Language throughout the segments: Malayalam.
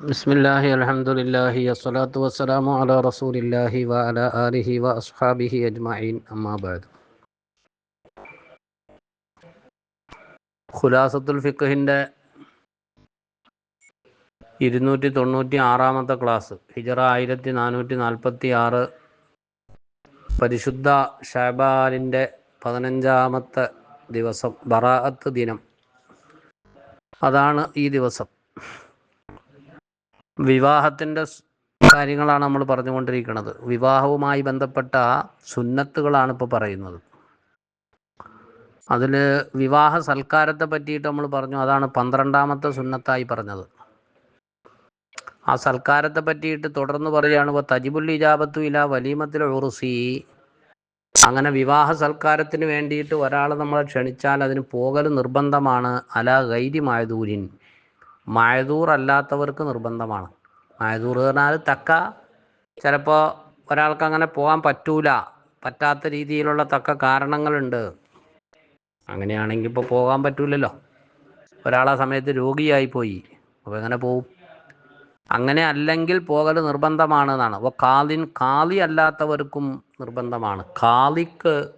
ബിസ്മില്ലാഹി അലഹമുല്ലാഹി അസ്സലാത്തു വസ്സലാമു അല റസൂലില്ലാഹി വ അല ആലിഹി വ അസ്ഹാബിഹി അജ്മഈൻ. അമ്മാബാദ് ഖുലാസത്തുൽ ഫിഖ്ഹിന്റെ ഇരുന്നൂറ്റി തൊണ്ണൂറ്റി ആറാമത്തെ ക്ലാസ് ഹിജറ ആയിരത്തി നാനൂറ്റി നാൽപ്പത്തി ആറ് പരിശുദ്ധ ഷാബാലിന്റെ പതിനഞ്ചാമത്തെ ദിവസം ബറാഅത്ത് ദിനം. അതാണ് ഈ ദിവസം. വിവാഹത്തിന്റെ കാര്യങ്ങളാണ് നമ്മൾ പറഞ്ഞുകൊണ്ടിരിക്കുന്നത് വിവാഹവുമായി ബന്ധപ്പെട്ട സുന്നത്തുകളാണ് ഇപ്പോൾ പറയുന്നത്. അതിൽ വിവാഹ സൽക്കാരത്തെ പറ്റിയിട്ട് നമ്മൾ പറഞ്ഞു. അതാണ് പന്ത്രണ്ടാമത്തെ സുന്നത്തായി പറഞ്ഞത്. ആ സൽക്കാരത്തെ പറ്റിയിട്ട് തുടർന്ന് പറയുകയാണ് ഇപ്പോൾ തജിബുൽ ഇജാബത്തു ഇല വലീമത്തിൽ ഉറുസി. അങ്ങനെ വിവാഹ സൽക്കാരത്തിന് വേണ്ടിയിട്ട് ഒരാളെ നമ്മളെ ക്ഷണിച്ചാൽ അതിന് പോകൽ നിർബന്ധമാണ്. അല ഗൈരി മായദൂരിൻ മായദൂർ അല്ലാത്തവർക്ക് നിർബന്ധമാണ് മായദൂർ പറഞ്ഞാൽ തക്ക ചിലപ്പോൾ ഒരാൾക്ക് അങ്ങനെ പോകാൻ പറ്റൂല. പറ്റാത്ത രീതിയിലുള്ള തക്ക കാരണങ്ങളുണ്ട്. അങ്ങനെയാണെങ്കിൽ ഇപ്പോൾ പോകാൻ പറ്റൂലല്ലോ. ഒരാളാ സമയത്ത് രോഗിയായി പോയി. അപ്പോൾ എങ്ങനെ പോവും? അങ്ങനെ അല്ലെങ്കിൽ പോകൽ നിർബന്ധമാണ് എന്നാണ്. അപ്പോൾ കാലിൻ കാലി അല്ലാത്തവർക്കും നിർബന്ധമാണ്. കാലിക്ക്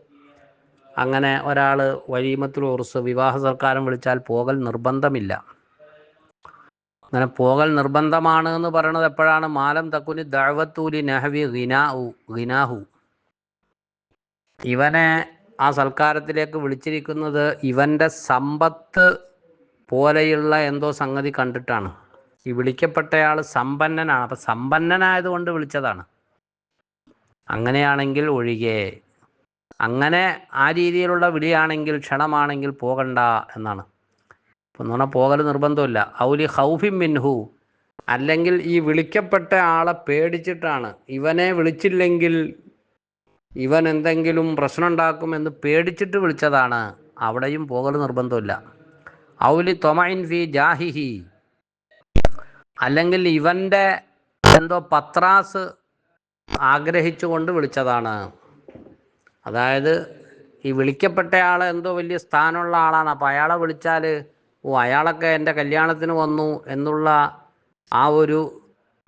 അങ്ങനെ ഒരാൾ വഴീമത്തിൽ ഉറുസ് വിവാഹ സർക്കാരം വിളിച്ചാൽ പോകൽ നിർബന്ധമില്ല. അങ്ങനെ പോകൽ നിർബന്ധമാണ് എന്ന് പറയുന്നത് എപ്പോഴാണ്? മാലം തക്കുനി ദഴവത്തൂലി നെഹവി ഗിനാഹു ഗിനാഹു. ഇവനെ ആ സൽക്കാരത്തിലേക്ക് വിളിച്ചിരിക്കുന്നത് ഇവന്റെ സമ്പത്ത് പോലെയുള്ള എന്തോ സംഗതി കണ്ടിട്ടാണ്. ഈ വിളിക്കപ്പെട്ടയാൾ സമ്പന്നനാണ്. അപ്പം സമ്പന്നനായതുകൊണ്ട് വിളിച്ചതാണ്. അങ്ങനെയാണെങ്കിൽ ഒഴികെ. അങ്ങനെ ആ രീതിയിലുള്ള വിളിയാണെങ്കിൽ ക്ഷണമാണെങ്കിൽ പോകണ്ട എന്നാണ്. ഇപ്പം എന്ന് പറഞ്ഞാൽ പോകൽ നിർബന്ധമില്ല. ഔലി ഹൗഫിം മിൻഹു. അല്ലെങ്കിൽ ഈ വിളിക്കപ്പെട്ട ആളെ പേടിച്ചിട്ടാണ്. ഇവനെ വിളിച്ചില്ലെങ്കിൽ ഇവൻ എന്തെങ്കിലും പ്രശ്നം ഉണ്ടാക്കുമെന്ന് പേടിച്ചിട്ട് വിളിച്ചതാണ്. അവിടെയും പോകൽ നിർബന്ധമില്ല. ഔലി തൊമൈൻ ഫി ജാഹിഹി. അല്ലെങ്കിൽ ഇവന്റെ എന്തോ പത്രാസ് ആഗ്രഹിച്ചുകൊണ്ട് വിളിച്ചതാണ്. അതായത് ഈ വിളിക്കപ്പെട്ട ആൾ എന്തോ വലിയ സ്ഥാനമുള്ള ആളാണ്. അപ്പോൾ അയാളെ വിളിച്ചാൽ ഓ അയാളൊക്കെ എന്റെ കല്യാണത്തിന് വന്നു എന്നുള്ള ആ ഒരു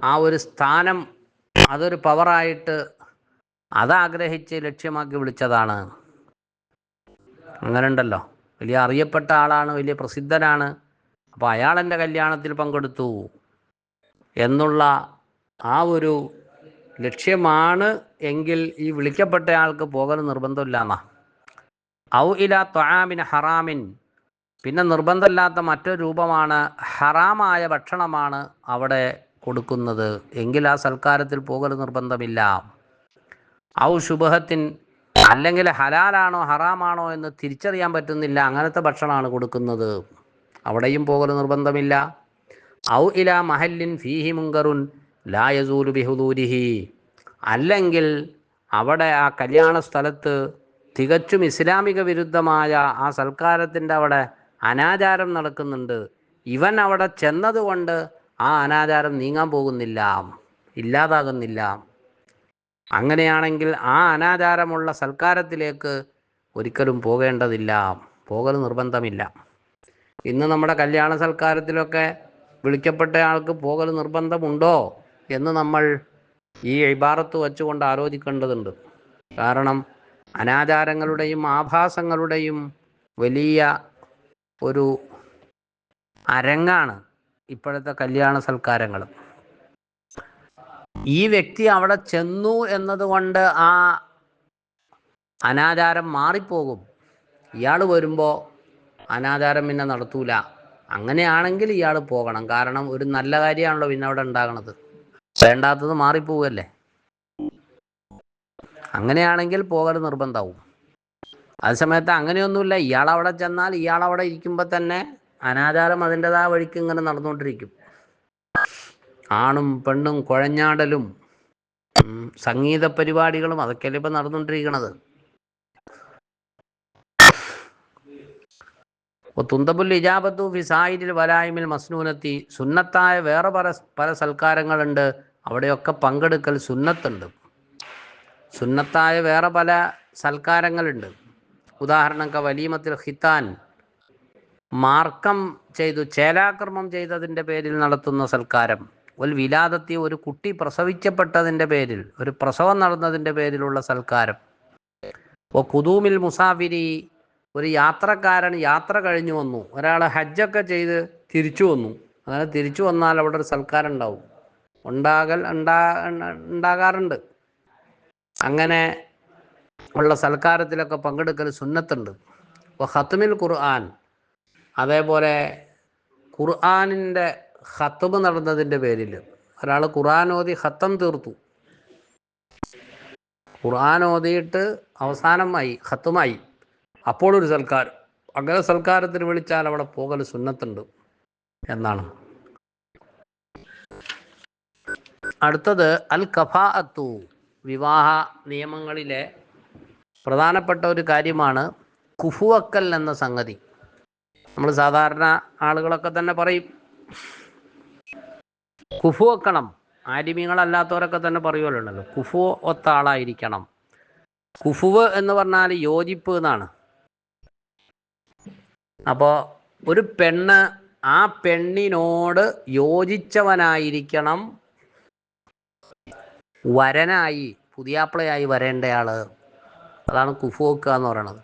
ആ ഒരു സ്ഥാനം അതൊരു പവറായിട്ട് അതാഗ്രഹിച്ച് ലക്ഷ്യമാക്കി വിളിച്ചതാണ്. അങ്ങനെ ഉണ്ടല്ലോ വലിയ അറിയപ്പെട്ട ആളാണ് വലിയ പ്രസിദ്ധനാണ്. അപ്പോൾ അയാൾ എന്റെ കല്യാണത്തിൽ പങ്കെടുത്തു എന്നുള്ള ആ ഒരു ലക്ഷ്യമാണ് എങ്കിൽ ഈ വിളിക്കപ്പെട്ടയാൾക്ക് പോകൽ നിർബന്ധമില്ല എന്നാ ഔ ഇല ത്വാമിൻ ഹറാമിൻ പിന്നെ നിർബന്ധമില്ലാത്ത മറ്റൊരു രൂപമാണ് ഹറാമായ ഭക്ഷണമാണ് അവിടെ കൊടുക്കുന്നത്. എങ്കിൽ ആ സൽക്കാരത്തിൽ പോകൽ നിർബന്ധമില്ല. ഔ ശുഭഹത്തിൻ അല്ലെങ്കിൽ ഹലാലാണോ ഹറാമാണോ എന്ന് തിരിച്ചറിയാൻ പറ്റുന്നില്ല. അങ്ങനത്തെ ഭക്ഷണമാണ് കൊടുക്കുന്നത്. അവിടെയും പോകൽ നിർബന്ധമില്ല. ഔ ഇല മഹല്ലിൻ ഫീഹി മുങ്കറുൻ ലായസൂലു ബിഹുദൂരിഹി. അല്ലെങ്കിൽ അവിടെ ആ കല്യാണ സ്ഥലത്ത് തികച്ചും ഇസ്ലാമിക വിരുദ്ധമായ ആ സൽക്കാരത്തിന്റെ അവിടെ അനാചാരം നടക്കുന്നുണ്ട്. ഇവൻ അവിടെ ചെന്നതുകൊണ്ട് ആ അനാചാരം നീങ്ങാൻ പോകുന്നില്ല. ഇല്ലാതാകുന്നില്ല. അങ്ങനെയാണെങ്കിൽ ആ അനാചാരമുള്ള സൽക്കാരത്തിലേക്ക് ഒരിക്കലും പോകേണ്ടതില്ല. പോകൽ നിർബന്ധമില്ല. ഇന്ന് നമ്മുടെ കല്യാണ സൽക്കാരത്തിലൊക്കെ വിളിക്കപ്പെട്ട ആൾക്ക് പോകൽ നിർബന്ധമുണ്ടോ എന്ന് നമ്മൾ ഈ ഇബാറത്ത് വച്ചുകൊണ്ട് ആലോചിക്കേണ്ടതുണ്ട്. കാരണം അനാചാരങ്ങളുടെയും ആഭാസങ്ങളുടെയും വലിയ ഒരു അരങ്ങാണ് ഇപ്പോഴത്തെ കല്യാണ സൽക്കാരങ്ങൾ. ഈ വ്യക്തി അവിടെ ചെന്നു എന്നതുകൊണ്ട് ആ അനാചാരം മാറിപ്പോകും. ഇയാൾ വരുമ്പോൾ അനാചാരം പിന്നെ നടത്തൂല. അങ്ങനെയാണെങ്കിൽ ഇയാൾ പോകണം. കാരണം ഒരു നല്ല കാര്യമാണല്ലോ പിന്നെ അവിടെ ഉണ്ടാകണത്. വേണ്ടാത്തത് മാറിപ്പോവല്ലേ അങ്ങനെയാണെങ്കിൽ പോകൽ നിർബന്ധമാവും. അതേസമയത്ത് അങ്ങനെയൊന്നുമില്ല. ഇയാൾ അവിടെ ചെന്നാൽ ഇയാൾ അവിടെ ഇരിക്കുമ്പോൾ തന്നെ അനാചാരം അതിന്റെതായ വഴിക്ക് ഇങ്ങനെ നടന്നുകൊണ്ടിരിക്കും. ആണും പെണ്ണും കുഴഞ്ഞാടലും സംഗീത പരിപാടികളും അതൊക്കെയല്ലേ ഇപ്പം നടന്നുകൊണ്ടിരിക്കണത്. തുന്തപുല്ലി ഇജാബത്തു ഫിസായിരിൽ വലായ്മിൽ മസ്നൂനത്തി സുന്നത്തായ വേറെ പല പല സൽക്കാരങ്ങളുണ്ട്. അവിടെയൊക്കെ പങ്കെടുക്കൽ സുന്നത്തുണ്ട്. സുന്നത്തായ വേറെ പല സൽക്കാരങ്ങളുണ്ട്. ഉദാഹരണക്ക് വലീമത്തിൽ ഹിത്താൻ മാർക്കം ചെയ്തു ചേലാക്രമം ചെയ്തതിന്റെ പേരിൽ നടത്തുന്ന സൽക്കാരം. ഒരു വിലാതത്തി ഒരു കുട്ടി പ്രസവിച്ചപ്പെട്ടതിന്റെ പേരിൽ ഒരു പ്രസവം നടന്നതിന്റെ പേരിലുള്ള സൽക്കാരം. ഇപ്പോൾ കുതൂമിൽ മുസാഫിരി ഒരു യാത്രക്കാരൻ യാത്ര കഴിഞ്ഞു വന്നു. ഒരാൾ ഹജ്ജൊക്കെ ചെയ്ത് തിരിച്ചു വന്നു. അങ്ങനെ തിരിച്ചു വന്നാൽ അവിടെ ഒരു സൽക്കാരം ഉണ്ടാവും. ഉണ്ടാകൽ ഉണ്ടാ ഉണ്ടാകാറുണ്ട്. അങ്ങനെ ഉള്ള സൽക്കാരത്തിലൊക്കെ പങ്കെടുക്കൽ സുന്നത്തുണ്ട്. അപ്പോൾ ഹത്തുമിൽ ഖുർആൻ അതേപോലെ ഖുർആാനിന്റെ ഹത്തുമ നടന്നതിന്റെ പേരിൽ ഒരാൾ ഖുർആൻ ഓതി ഹത്തം തീർത്തു. ഖുർആൻ ഓതിയിട്ട് അവസാനമായി ഹത്തുമായി അപ്പോഴൊരു സൽക്കാരം. അങ്ങനെ സൽക്കാരത്തിന് വിളിച്ചാൽ അവിടെ പോകൽ സുന്നത്തുണ്ട് എന്നാണ്. അടുത്തത് അൽ കഫാഅത്തു വിവാഹ നിയമങ്ങളിലെ പ്രധാനപ്പെട്ട ഒരു കാര്യമാണ് കുഫുവക്കൽ എന്ന സംഗതി. നമ്മൾ സാധാരണ ആളുകളൊക്കെ തന്നെ പറയും. കുഫു വെക്കണം ആലിമീങ്ങളല്ലാത്തവരൊക്കെ തന്നെ പറയുമല്ലോ കുഫു ഒത്ത ആളായിരിക്കണം കുഫുവ് എന്ന് പറഞ്ഞാൽ യോജിപ്പ് എന്നാണ്. അപ്പോൾ ഒരു പെണ്ണ് ആ പെണ്ണിനോട് യോജിച്ചവനായിരിക്കണം. വരനായി പുതിയാപ്പിളയായി വരേണ്ടയാൾ. അതാണ് കുഫുവക്കുക എന്ന് പറയുന്നത്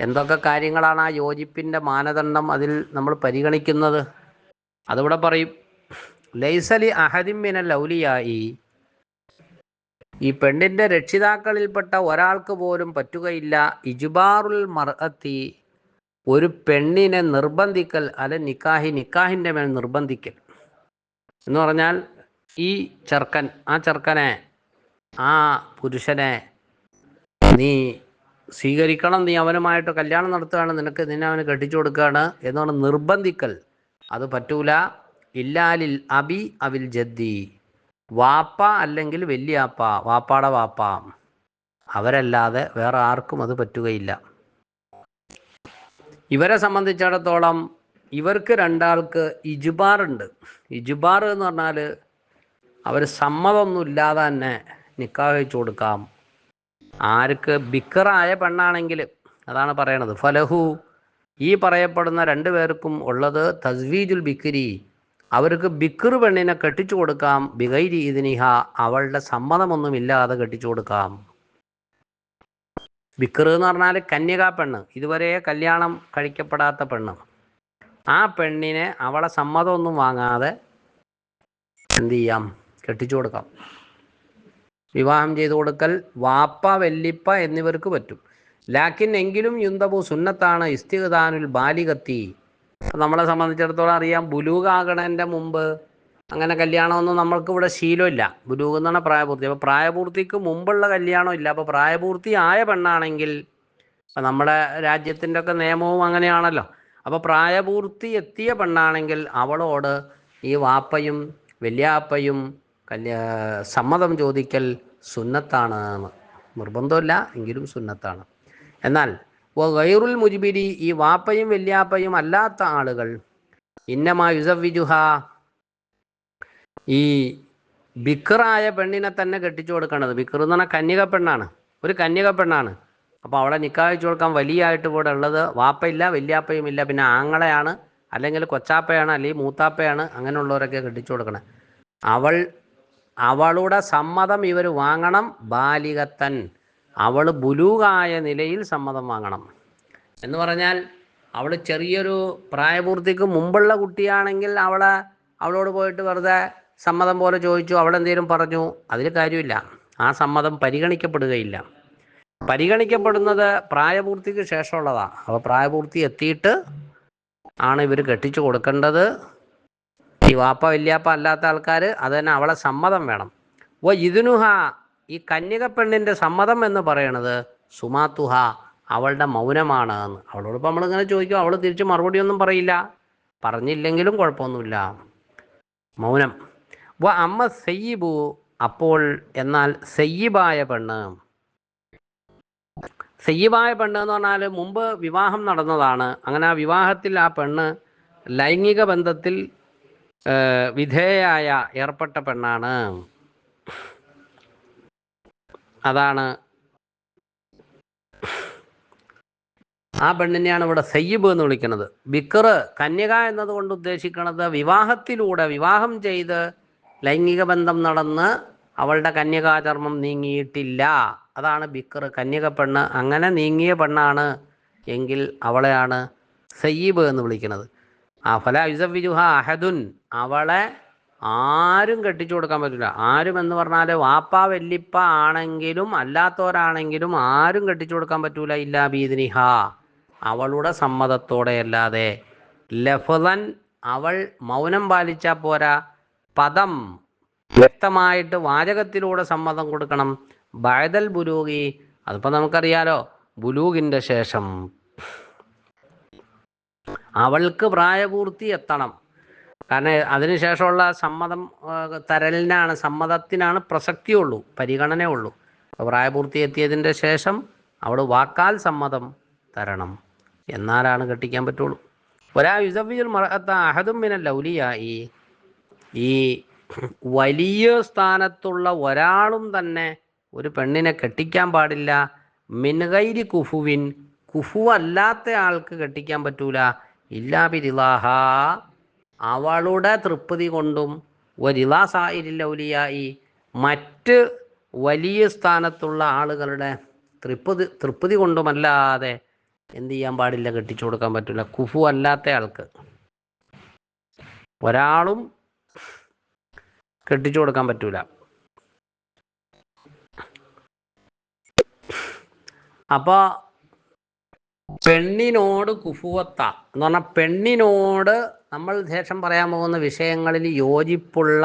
എന്തൊക്കെ കാര്യങ്ങളാണ് ആ യോജിപ്പിന്റെ മാനദണ്ഡം അതിൽ നമ്മൾ പരിഗണിക്കുന്നത്? അതിവിടെ പറയും ലൈസലി അഹദിമിന ലൗലിയായി ഈ പെണ്ണിന്റെ രക്ഷിതാക്കളിൽപ്പെട്ട ഒരാൾക്ക് പോലും പറ്റുകയില്ല. ഇജുബാറുൽ മർഅത്തി ഒരു പെണ്ണിനെ നിർബന്ധിക്കൽ അല്ലെ നിക്കാഹി നിക്കാഹിന്റെ മേൽ നിർബന്ധിക്കൽ. എന്ന് പറഞ്ഞാൽ ഈ ചെറുക്കൻ ആ ചെറുക്കനെ ആ പുരുഷനെ നീ സ്വീകരിക്കണം നീ അവനുമായിട്ട് കല്യാണം നടത്തുകയാണ് നിനക്ക് നിന്നെ അവന് കെട്ടിച്ചു കൊടുക്കുകയാണ് എന്നാണ് നിർബന്ധിക്കൽ. അത് പറ്റൂല. ഇല്ലാലിൽ അബി അവിൽ ജദ്ദി. വാപ്പ അല്ലെങ്കിൽ വല്യാപ്പ വാപ്പാടെ വാപ്പ. അവരല്ലാതെ വേറെ ആർക്കും അത് പറ്റുകയില്ല. ഇവരെ സംബന്ധിച്ചിടത്തോളം ഇവർക്ക് രണ്ടാൾക്ക് ഇജുബാറുണ്ട് ഇജുബാർ എന്ന് പറഞ്ഞാൽ അവർ സമ്മതമൊന്നും ഇല്ലാതെ തന്നെ നിക്കാഹ് വെച്ചു കൊടുക്കാം. ആർക്ക് ബിക്കറായ പെണ്ണാണെങ്കിൽ അതാണ് പറയണത്. ഫലഹു ഈ പറയപ്പെടുന്ന രണ്ടു പേർക്കും ഉള്ളത് തസ്വീജുൽ ബിക്കിരി അവർക്ക് ബിക്കർ പെണ്ണിനെ കെട്ടിച്ചു കൊടുക്കാം. ബിഗൈരി ഇതിനിഹ അവളുടെ സമ്മതമൊന്നുമില്ലാതെ കെട്ടിച്ചു കൊടുക്കാം. ബിക്കർ എന്ന് പറഞ്ഞാൽ കന്യകാ പെണ്ണ്. ഇതുവരെ കല്യാണം കഴിക്കപ്പെടാത്ത പെണ്ണ്. ആ പെണ്ണിനെ അവളെ സമ്മതമൊന്നും വാങ്ങാതെ എന്ത് ചെയ്യാം? കെട്ടിച്ചു കൊടുക്കാം. വിവാഹം ചെയ്തു കൊടുക്കൽ വാപ്പ വെല്ലിപ്പ എന്നിവർക്ക് പറ്റും. ലാക്കിൻ എങ്കിലും യുന്തബു സുന്നത്താണ് ഇസ്തിഖാനുൽ ബാലികത്തി നമ്മളെ സംബന്ധിച്ചിടത്തോളം അറിയാം ബുലൂകാകണന്റെ മുമ്പ്. അങ്ങനെ കല്യാണമൊന്നും നമ്മൾക്ക് ഇവിടെ ശീലമില്ല. ബുലൂഗ് എന്നാണ് പ്രായപൂർത്തി. അപ്പോൾ പ്രായപൂർത്തിക്ക് മുമ്പുള്ള കല്യാണം ഇല്ല. അപ്പോൾ പ്രായപൂർത്തി ആയ പെണ്ണാണെങ്കിൽ ഇപ്പം നമ്മുടെ രാജ്യത്തിന്റെ ഒക്കെ നിയമവും അങ്ങനെയാണല്ലോ. അപ്പോൾ പ്രായപൂർത്തി എത്തിയ പെണ്ണാണെങ്കിൽ അവളോട് ഈ വാപ്പയും വല്യാപ്പയും കല്യാ സമ്മതം ചോദിക്കൽ സുന്നത്താണ് നിർബന്ധമല്ല എങ്കിലും സുന്നത്താണ്. എന്നാൽ ഗൈറുൽ മുജിബിരി ഈ വാപ്പയും വല്യാപ്പയും അല്ലാത്ത ആളുകൾ ഇന്നമാ യുസവിജുഹ ഈ ബിക്കറായ പെണ്ണിനെ തന്നെ കെട്ടിച്ചു കൊടുക്കേണ്ടത് ബിക്കർ എന്ന് പറഞ്ഞാൽ കന്യക പെണ്ണാണ് ഒരു കന്യക പെണ്ണാണ് അപ്പോൾ അവളെ നിക്കാഹിച്ചു കൊടുക്കാൻ വലിയായിട്ട് ഇവിടെ ഉള്ളത് വാപ്പയില്ല വല്യാപ്പയും ഇല്ല. പിന്നെ ആങ്ങളെയാണ് അല്ലെങ്കിൽ കൊച്ചാപ്പയാണ് അല്ലെങ്കിൽ മൂത്താപ്പയാണ് അങ്ങനെയുള്ളവരൊക്കെ കെട്ടിച്ചു കൊടുക്കണേ. അവൾ അവളുടെ സമ്മതം ഇവർ വാങ്ങണം ബാലികത്തൻ. അവൾ ബുലൂകായ നിലയിൽ സമ്മതം വാങ്ങണം. എന്ന് പറഞ്ഞാൽ അവൾ ചെറിയൊരു പ്രായപൂർത്തിക്ക് മുമ്പുള്ള കുട്ടിയാണെങ്കിൽ അവളെ അവളോട് പോയിട്ട് വെറുതെ സമ്മതം പോലെ ചോദിച്ചു അവളെന്തേലും പറഞ്ഞു അതിൽ കാര്യമില്ല. ആ സമ്മതം പരിഗണിക്കപ്പെടുകയില്ല. പരിഗണിക്കപ്പെടുന്നത് പ്രായപൂർത്തിക്ക് ശേഷമുള്ളതാണ് അപ്പോൾ പ്രായപൂർത്തി എത്തിയിട്ട് ആണ് ഇവർ കെട്ടിച്ചു കൊടുക്കേണ്ടത്. ഈ വാപ്പ വല്യാപ്പ അല്ലാത്ത ആൾക്കാർ അത് തന്നെ അവളെ സമ്മതം വേണം. ഓ ഇതിനുഹ ഈ കന്യക പെണ്ണിന്റെ സമ്മതം എന്ന് പറയണത് സുമാത്തുഹ അവളുടെ മൗനമാണ് എന്ന്. അവളോട് ഇപ്പം നമ്മളിങ്ങനെ ചോദിക്കും അവൾ തിരിച്ച് മറുപടി ഒന്നും പറയില്ല. പറഞ്ഞില്ലെങ്കിലും കുഴപ്പമൊന്നുമില്ല. മൗനം. വ അമ്മ സയ്യിബു അപ്പോൾ എന്നാൽ സയ്യിബായ പെണ്ണ്. സയ്യിബായ പെണ്ണ് എന്ന് പറഞ്ഞാൽ മുമ്പ് വിവാഹം നടന്നതാണ്. അങ്ങനെ ആ വിവാഹത്തിൽ ആ പെണ്ണ് ലൈംഗിക ബന്ധത്തിൽ ഏഹ്, വിധേയയായ ഏർപ്പെട്ട പെണ്ണാണ്. അതാണ്. ആ പെണ്ണിനെയാണ് ഇവിടെ സയ്യിബ് എന്ന് വിളിക്കുന്നത്. ബിക്കർ കന്യക എന്നതുകൊണ്ട് ഉദ്ദേശിക്കുന്നത് വിവാഹത്തിലൂടെ വിവാഹം ചെയ്ത് ലൈംഗിക ബന്ധം നടന്ന് അവളുടെ കന്യകാചർമ്മം നീങ്ങിയിട്ടില്ല. അതാണ് ബിക്കർ കന്യക പെണ്ണ്. അങ്ങനെ നീങ്ങിയ പെണ്ണാണ് എങ്കിൽ അവളെയാണ് സയ്യിബ് എന്ന് വിളിക്കുന്നത്. ആ ഫല യുസവിജുഹ അഹദുൻ. അവളെ ആരും കെട്ടിച്ചു കൊടുക്കാൻ പറ്റില്ല ആരും എന്ന് പറഞ്ഞാൽ വാപ്പ വെല്ലിപ്പ ആണെങ്കിലും അല്ലാത്തവരാണെങ്കിലും ആരും കെട്ടിച്ചു കൊടുക്കാൻ പറ്റൂല ഇല്ലാ ബീദിനിഹ അവളുടെ സമ്മതത്തോടെ അല്ലാതെ ലഫുദൻ അവൾ മൗനം പാലിച്ചാൽ പോരാ. പദം വ്യക്തമായിട്ട് വാചകത്തിലൂടെ സമ്മതം കൊടുക്കണം. ബഴതൽ ബുലൂഗി. അതിപ്പോൾ നമുക്കറിയാലോ ബുലൂഗിന്റെ ശേഷം. അവൾക്ക് പ്രായപൂർത്തി എത്തണം. കാരണം അതിനുശേഷമുള്ള സമ്മതം തരലിനാണ് സമ്മതത്തിനാണ് പ്രസക്തിയുള്ളൂ പരിഗണനയുള്ളൂ അപ്പോൾ പ്രായപൂർത്തി എത്തിയതിന്റെ ശേഷം അവൾ വാക്കാൽ സമ്മതം തരണം എന്നാലാണ് കെട്ടിക്കാൻ പറ്റുള്ളൂ. ഒരാ യുസഫിജുൽ മറത്ത അഹദും മിനൽ ലൗലിയായി ഈ വലിയ സ്ഥാനത്തുള്ള ഒരാളും തന്നെ ഒരു പെണ്ണിനെ കെട്ടിക്കാൻ പാടില്ല. മിൻഗൈരി കുഫുവിൻ കുഫു അല്ലാത്ത ആൾക്ക് കെട്ടിക്കാൻ പറ്റൂല. ഇല്ലാ ബിരിലാഹ അവളുടെ തൃപ്തി കൊണ്ടും ഒരിലാ സായിരില്ലൗലിയായി മറ്റ് വലിയ സ്ഥാനത്തുള്ള ആളുകളുടെ തൃപ്തി തൃപ്തി കൊണ്ടുമല്ലാതെ എന്ത് ചെയ്യാൻ പാടില്ല കെട്ടിച്ചു കൊടുക്കാൻ പറ്റില്ല. കുഫു അല്ലാത്ത ആൾക്ക്. ഒരാളും കെട്ടിച്ചു കൊടുക്കാൻ പറ്റൂല. അപ്പൊ പെണ്ണിനോട് കുഫുവത്ത എന്ന് പറഞ്ഞാൽ പെണ്ണിനോട് നമ്മൾ ശേഷം പറയാൻ പോകുന്ന വിഷയങ്ങളിൽ യോജിപ്പുള്ള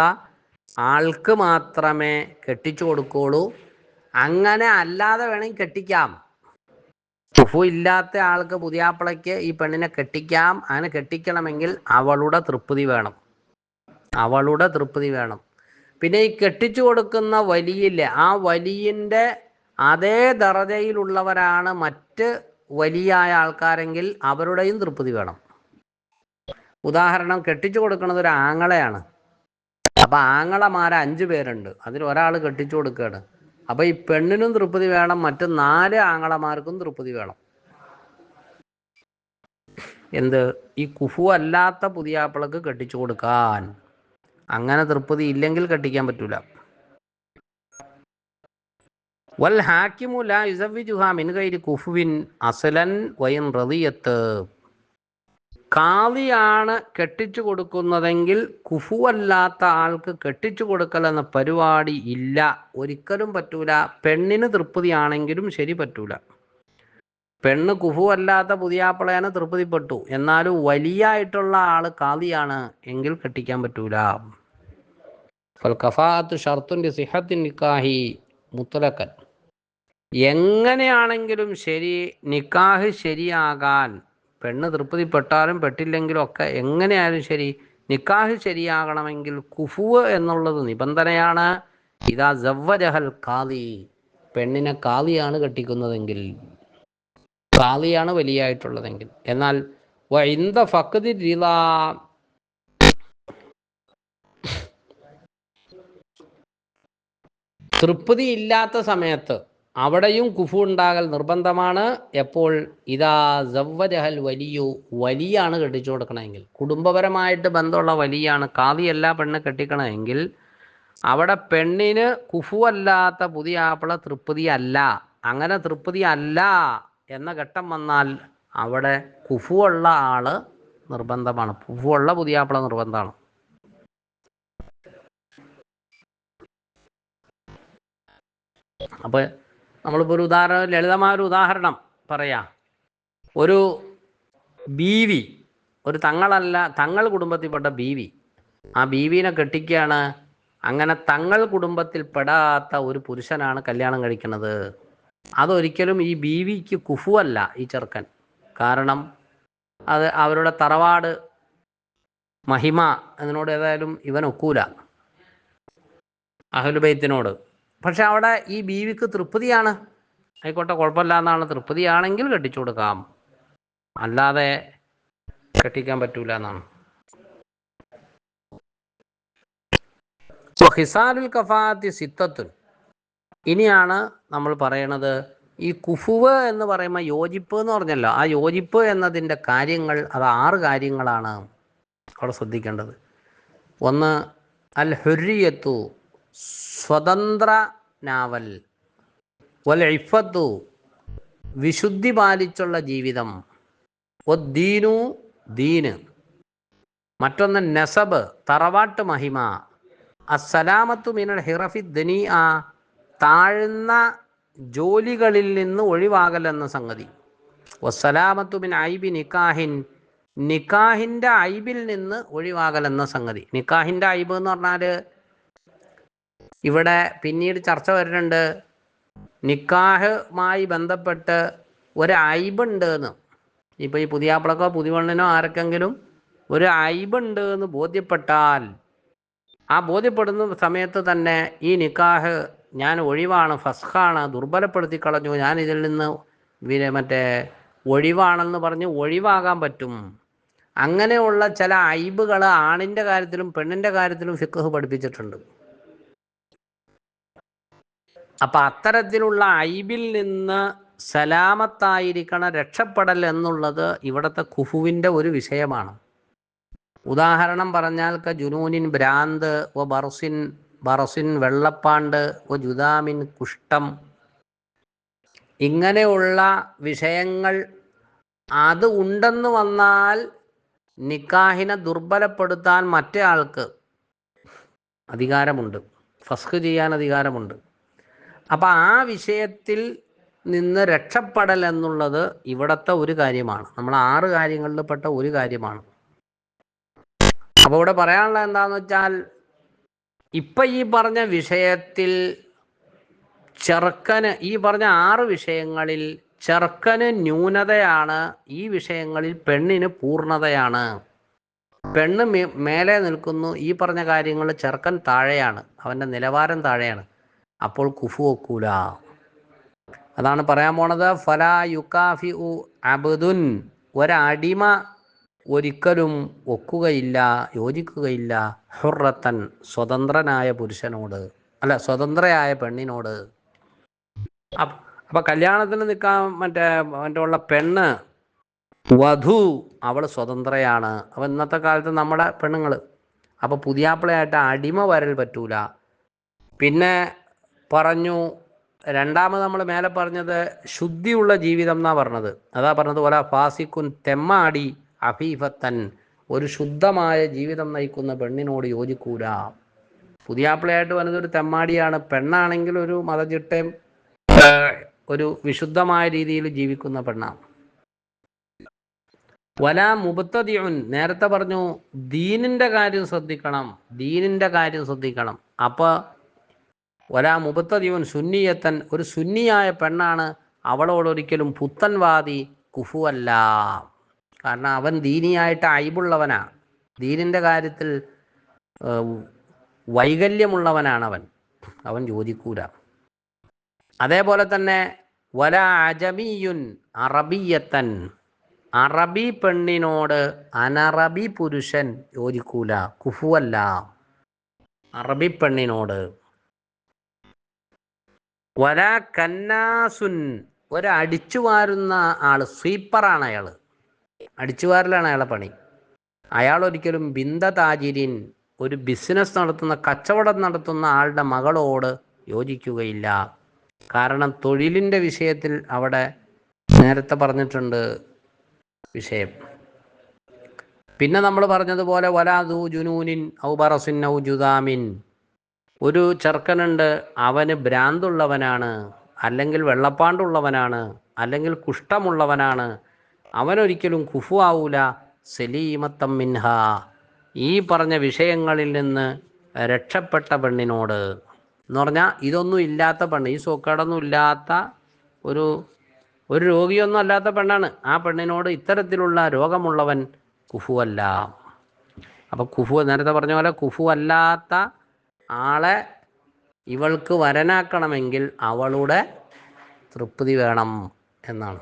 ആൾക്ക് മാത്രമേ കെട്ടിച്ചു കൊടുക്കുള്ളൂ അങ്ങനെ അല്ലാതെ വേണമെങ്കിൽ കെട്ടിക്കാം. കുഫു ഇല്ലാത്ത ആൾക്ക് പുതിയാപ്പിളയ്ക്ക് ഈ പെണ്ണിനെ കെട്ടിക്കാം. അങ്ങനെ കെട്ടിക്കണമെങ്കിൽ അവളുടെ തൃപ്തി വേണം. അവളുടെ തൃപ്തി വേണം. പിന്നെ ഈ കെട്ടിച്ചു കൊടുക്കുന്ന വലിയില്ലേ ആ വലിയിന്റെ അതേ ദറജയിലുള്ളവരാണ് മറ്റ് വലിയായ ആൾക്കാരെങ്കിൽ അവരുടെയും തൃപ്തി വേണം. ഉദാഹരണം കെട്ടിച്ചു കൊടുക്കുന്നത് ഒരു ആങ്ങളെയാണ്. അപ്പൊ ആങ്ങളമാര് അഞ്ചു പേരുണ്ട്. അതിൽ ഒരാൾ കെട്ടിച്ചു കൊടുക്കുകയാണ്. അപ്പൊ ഈ പെണ്ണിനും തൃപ്തി വേണം മറ്റു നാല് ആങ്ങളമാർക്കും തൃപ്തി വേണം. എന്ത്? ഈ കുഫു അല്ലാത്ത പുതിയാപ്പിളക്ക് കെട്ടിച്ചു കൊടുക്കാൻ. അങ്ങനെ തൃപ്തി ഇല്ലെങ്കിൽ കെട്ടിക്കാൻ പറ്റൂല. വൽ ഹാക്കിമു ലാ യുസവ്വിജുഹാ മിൻ ഗൈരി കുഫുവിൻ അസലൻ വൈൻ റദിയത്ത്. കാളിയാണ് കെട്ടിച്ചു കൊടുക്കുന്നതെങ്കിൽ കുഫുവല്ലാത്ത ആൾക്ക് കെട്ടിച്ചു കൊടുക്കൽ എന്ന പരിപാടി ഇല്ല. ഒരിക്കലും പറ്റൂല. പെണ്ണിന് തൃപ്തിയാണെങ്കിലും ശരി പറ്റൂല. പെണ്ണ് കുഫുവല്ലാത്ത പുതിയാപ്പിളയാണ് തൃപ്തിപ്പെട്ടു. എന്നാലും വലിയ ആയിട്ടുള്ള ആൾ കാളിയാണ് എങ്കിൽ കെട്ടിക്കാൻ പറ്റൂല. ഫൽ കഫാത്ത് ഷർത്തുന്റെ സിഹത്തിൻ നിക്കാഹി. മുത്തലക്കൻ. എങ്ങനെയാണെങ്കിലും ശരി നിക്കാഹ് ശരിയാകാൻ പെണ്ണ് തൃപ്തിപ്പെട്ടാലും പെട്ടില്ലെങ്കിലും ഒക്കെ എങ്ങനെയായാലും ശരി നിക്കാഹ് ശരിയാകണമെങ്കിൽ കുഫുവ് എന്നുള്ളത് നിബന്ധനയാണ്. ഇതാ ജവ്വജഹൽ കാളി പെണ്ണിനെ കാളിയാണ് കെട്ടിക്കുന്നതെങ്കിൽ കാളിയാണ് വലിയായിട്ടുള്ളതെങ്കിൽ എന്നാൽ വൈന്ദ ഫക്തി രീത തൃപ്തി ഇല്ലാത്ത സമയത്ത് അവിടെയും കുഫു ഉണ്ടാകൽ നിർബന്ധമാണ്. എപ്പോൾ? ഇതാ ജവ്വജഹൽ വലിയു വലിയാണ് കെട്ടിച്ചു കൊടുക്കണമെങ്കിൽ. കുടുംബപരമായിട്ട് ബന്ധമുള്ള വലിയാണ് കാവിയല്ല പെണ്ണ് കെട്ടിക്കണമെങ്കിൽ അവിടെ പെണ്ണിന് കുഫു അല്ലാത്ത പുതിയ ആപ്പിള തൃപ്തി അല്ല. അങ്ങനെ തൃപ്തി അല്ല എന്ന ഘട്ടം വന്നാൽ അവിടെ കുഫു ഉള്ള ആൾ നിർബന്ധമാണ്. കുഫു ഉള്ള പുതിയ ആപ്പിള നിർബന്ധമാണ്. അപ്പോൾ നമ്മളിപ്പോൾ ഒരു ഉദാഹരണം ലളിതമായ ഒരു ഉദാഹരണം പറയാ. ഒരു ബീവി ഒരു തങ്ങളല്ല തങ്ങൾ കുടുംബത്തിൽപ്പെട്ട ബീവി. ആ ബീവിനെ കെട്ടിക്കുകയാണ് അങ്ങനെ തങ്ങൾ കുടുംബത്തിൽ പെടാത്ത ഒരു പുരുഷനാണ് കല്യാണം കഴിക്കുന്നത്. അതൊരിക്കലും ഈ ബീവിക്ക് കുഫുവല്ല ഈ ചെറുക്കൻ. കാരണം അത് അവരുടെ തറവാട് മഹിമ എന്നോട് ഏതായാലും ഇവൻ ഒക്കൂല. അഹലുബൈത്തിനോട്. പക്ഷെ അവിടെ ഈ ബീവിക്ക് തൃപ്തിയാണ്. ആയിക്കോട്ടെ കുഴപ്പമില്ല എന്നാണ്. തൃപ്തിയാണെങ്കിൽ കെട്ടിച്ചു കൊടുക്കാം. അല്ലാതെ കെട്ടിക്കാൻ പറ്റൂല എന്നാണ്. ഹിസാലുൽ കഫാത്തി സിത്തത്തുൻ. ഇനിയാണ് നമ്മൾ പറയണത് ഈ കുഫുവ് എന്ന് പറയുമ്പോൾ യോജിപ്പ് എന്ന് പറഞ്ഞല്ലോ. ആ യോജിപ്പ് എന്നതിന്റെ കാര്യങ്ങൾ അത് ആറ് കാര്യങ്ങളാണ് അവിടെ ശ്രദ്ധിക്കേണ്ടത്. ഒന്ന് അൽ ഹുരിയത്തു സ്വതന്ത്ര നാവൽ. വൽ വിശുദ്ധി പാലിച്ചുള്ള ജീവിതം. ഒദ്ദീനു ദീന് മറ്റൊന്ന് നസബ് തറവാട്ട് മഹിമ. അസ്സലാമത്തു മിനൽ ഹിറഫി ദനി ആ താഴ്ന്ന ജോലികളിൽ നിന്ന് ഒഴിവാകൽ എന്ന സംഗതി. വസ്സലാമത്തു മിൻ ഐബി നിക്കാഹിൻ നിക്കാഹിന്റെ ഐബിൽ നിന്ന് ഒഴിവാകൽ എന്ന സംഗതി. നിക്കാഹിന്റെ ഐബ് എന്ന് പറഞ്ഞാൽ ഇവിടെ പിന്നീട് ചർച്ച വരുന്നുണ്ട് നിക്കാഹുമായി ബന്ധപ്പെട്ട് ഒരു ഐബുണ്ട് എന്ന് ഇപ്പോൾ ഈ പുതിയാപ്പിളക്കോ പുതിവണ്ണിനോ ആർക്കെങ്കിലും ഒരു ഐബുണ്ട് എന്ന് ബോധ്യപ്പെട്ടാൽ ആ ബോധ്യപ്പെടുന്ന സമയത്ത് തന്നെ ഈ നിക്കാഹ് ഞാൻ ഒഴിവാണ് ഫസ്ഖാണ് ദുർബലപ്പെടുത്തി കളഞ്ഞു ഞാൻ ഇതിൽ നിന്ന് മറ്റേ ഒഴിവാണെന്ന് പറഞ്ഞ് ഒഴിവാകാൻ പറ്റും. അങ്ങനെയുള്ള ചില ഐബുകൾ ആണിന്റെ കാര്യത്തിലും പെണ്ണിന്റെ കാര്യത്തിലും ഫിക്കഹ് പഠിപ്പിച്ചിട്ടുണ്ട്. അപ്പം അത്തരത്തിലുള്ള ഐബിൽ നിന്ന് സലാമത്തായിരിക്കണം രക്ഷപ്പെടൽ എന്നുള്ളത് ഇവിടുത്തെ കുഹുവിന്റെ ഒരു വിഷയമാണ്. ഉദാഹരണം പറഞ്ഞാൽ ക ജുനൂനിൻ ഭ്രാന്ത് ഒ ബർസിൻ ബറസിൻ വെള്ളപ്പാണ്ട് ഒ ജുദാമിൻ കുഷ്ടം ഇങ്ങനെയുള്ള വിഷയങ്ങൾ അത് ഉണ്ടെന്ന് വന്നാൽ നിക്കാഹിനെ ദുർബലപ്പെടുത്താൻ മറ്റേ ആൾക്ക് അധികാരമുണ്ട്. ഫസ്ക് ചെയ്യാൻ അധികാരമുണ്ട്. അപ്പം ആ വിഷയത്തിൽ നിന്ന് രക്ഷപ്പെടൽ എന്നുള്ളത് ഇവിടത്തെ ഒരു കാര്യമാണ്. നമ്മൾ ആറ് കാര്യങ്ങളിൽ പെട്ട ഒരു കാര്യമാണ്. അപ്പോൾ ഇവിടെ പറയാനുള്ളത് എന്താന്ന് വെച്ചാൽ ഇപ്പം ഈ പറഞ്ഞ വിഷയത്തിൽ ചെറുക്കന് ഈ പറഞ്ഞ ആറ് വിഷയങ്ങളിൽ ചെറുക്കന് ന്യൂനതയാണ് ഈ വിഷയങ്ങളിൽ പെണ്ണിന് പൂർണതയാണ് പെണ്ണ് മേലെ നിൽക്കുന്നു ഈ പറഞ്ഞ കാര്യങ്ങൾ ചെറുക്കൻ താഴെയാണ് അവന്റെ നിലവാരം താഴെയാണ്. അപ്പോൾ കുഫു ഒക്കൂല. അതാണ് പറയാൻ പോണത്. ഫലാ യുക്കാഫി ഉ അബുദുൻ. ഒരടിമ ഒരിക്കലും ഒക്കുകയില്ല യോജിക്കുകയില്ല. ഹുറത്തൻ സ്വതന്ത്രനായ പുരുഷനോട്. അല്ല സ്വതന്ത്രയായ പെണ്ണിനോട്. അപ്പ- കല്യാണത്തിന് നിൽക്കാൻ മറ്റേ മറ്റേ ഉള്ള പെണ്ണ് വധു അവൾ സ്വതന്ത്രയാണ്. അപ്പൊ ഇന്നത്തെ കാലത്ത് നമ്മുടെ പെണ്ണുങ്ങൾ അപ്പൊ പുതിയാപ്പിളയായിട്ട് അടിമ വരൽ പറ്റൂല. പിന്നെ പറഞ്ഞു രണ്ടാമത് നമ്മൾ മേലെ പറഞ്ഞത് ശുദ്ധിയുള്ള ജീവിതം എന്നാ പറഞ്ഞത്. അതാ പറഞ്ഞത് പോലെ ഫാസിക്കുൻ തെമ്മാടി അഫീഫത്തൻ. ഒരു ശുദ്ധമായ ജീവിതം നയിക്കുന്ന പെണ്ണിനോട് യോജിക്കൂല. പുതിയാപ്പിളയായിട്ട് വന്നത് ഒരു തെമ്മാടിയാണ്. പെണ്ണാണെങ്കിൽ ഒരു മതചിട്ടയും ഒരു വിശുദ്ധമായ രീതിയിൽ ജീവിക്കുന്ന പെണ്ണാണ്. വല മുബത്തതിയുൻ നേരത്തെ പറഞ്ഞു ദീനിന്റെ കാര്യം ശ്രദ്ധിക്കണം ദീനിന്റെ കാര്യം ശ്രദ്ധിക്കണം. അപ്പോൾ ഒരാ മുബത്തതിയുൻ സുന്നിയത്തൻ ഒരു സുന്നിയായ പെണ്ണാണ് അവളോടൊരിക്കലും പുത്തൻവാദി കുഫുവല്ല. കാരണം അവൻ ദീനിയായിട്ട് അയിബുള്ളവനാ. ദീനിന്റെ കാര്യത്തിൽ വൈകല്യമുള്ളവനാണ് അവൻ. അവൻ ചോദിക്കൂല അതേപോലെ തന്നെ വല അജമിയുൻ അറബിയത്തൻ. അറബി പെണ്ണിനോട് അനറബി പുരുഷൻ യോജിക്കൂല കുഫുവല്ല. അറബി പെണ്ണിനോട് വല കന്നാസുൻ ഒരടിച്ചു അടിച്ചു വാരുന്ന ആൾ സ്വീപ്പറാണ് അയാൾ അടിച്ചുവാരലാണ് അയാളെ പണി. അയാൾ ഒരിക്കലും ബിന്ദ താജിരിൻ ഒരു ബിസിനസ് നടത്തുന്ന കച്ചവടം നടത്തുന്ന ആളുടെ മകളോട് യോജിക്കുകയില്ല. കാരണം തൊഴിലിന്റെ വിഷയത്തിൽ അവിടെ നേരത്തെ പറഞ്ഞിട്ടുണ്ട് വിഷയം. പിന്നെ നമ്മൾ പറഞ്ഞതുപോലെ വലാദു ജുനൂനിൻ ഔബറസിൻ ഔ ജുദാമിൻ. ഒരു ചെറുക്കനുണ്ട്. അവന് ഭ്രാന്തുള്ളവനാണ്. അല്ലെങ്കിൽ വെള്ളപ്പാണ്ടുള്ളവനാണ്. അല്ലെങ്കിൽ കുഷ്ഠമുള്ളവനാണ്. അവനൊരിക്കലും കുഫു ആവൂല. സലീമത്തം മിൻഹ. ഈ പറഞ്ഞ വിഷയങ്ങളിൽ നിന്ന് രക്ഷപ്പെട്ട പെണ്ണിനോട്. എന്ന് പറഞ്ഞാൽ ഇതൊന്നും ഇല്ലാത്ത പെണ്ണ്. ഈ സോക്കേടൊന്നും ഇല്ലാത്ത ഒരു ഒരു രോഗിയൊന്നും അല്ലാത്ത പെണ്ണാണ്. ആ പെണ്ണിനോട് ഇത്തരത്തിലുള്ള രോഗമുള്ളവൻ കുഫുവല്ല. അപ്പോൾ കുഫു നേരത്തെ പറഞ്ഞ പോലെ കുഫു അല്ലാത്ത ആളെ ഇവൾക്ക് വരനാക്കണമെങ്കിൽ അവളുടെ തൃപ്തി വേണം എന്നാണ്.